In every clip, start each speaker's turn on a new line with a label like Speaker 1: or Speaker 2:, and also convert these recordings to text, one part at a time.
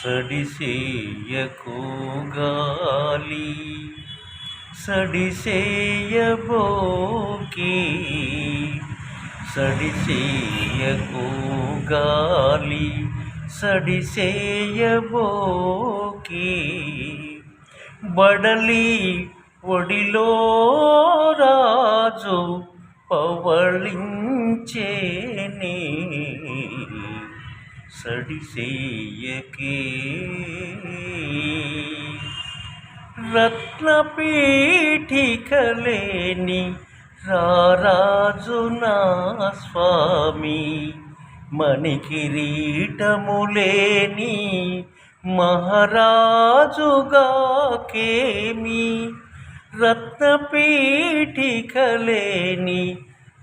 Speaker 1: సడిసేయకు గాలి సడిసేయబోకి సడిసేయకు గాలి సడిసేయబోకి బడలి ఒడిలో రాజు పవళించేనే. సడిసేయకే రత్నపీఠికలేని రారాజు నా స్వామి మణికిరీటములేని మహారాజుగాకేమి రత్నపీఠికలేని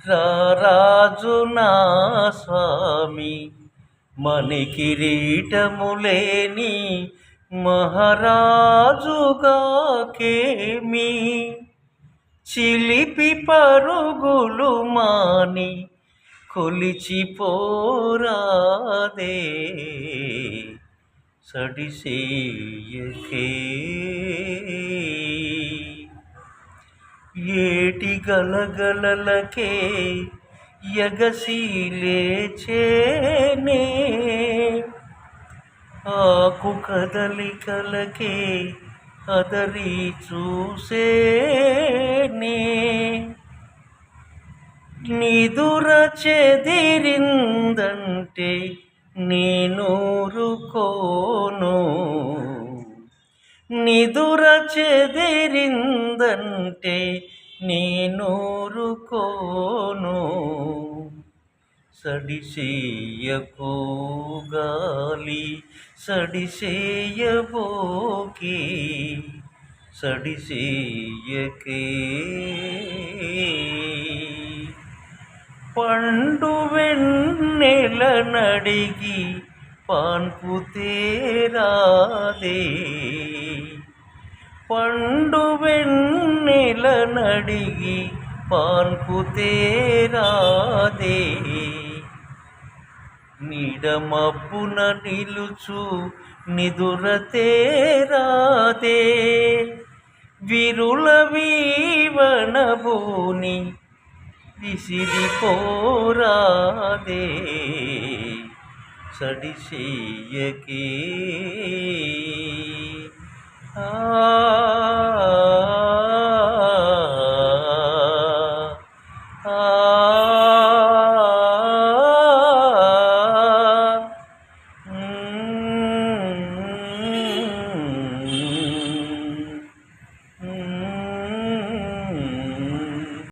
Speaker 1: రారాజు నా స్వామి మణికిరీటములేని మహారాజుగాకేమి? చిలిపి పరుగులు మాని కొలిచిపోరాదే సడిసేయకే ఏటి గలగలలకే ఎగసీలేచేనే ఆకు కదలికలకే అదరి చూసేనే నిదుర చెదిరిందంటే నేనూరుకోను నిదుర చెదిరిందంటే నేనూరుకోను సడిసేయకు గాలి சடிசேய போக்கே സടിശീയക്കേ പണ്ടുവെണ്ണില നടുകി പാൻപുതേരാതെ പണ്ടുവെണ്ണില നടുകി പാൻപുതേരാതെ నిడమప్పున నిలుచు నిదురతేరాతే విరుల వీవనభూని విసిరి పోరాదే. సడిసేయకే ఆ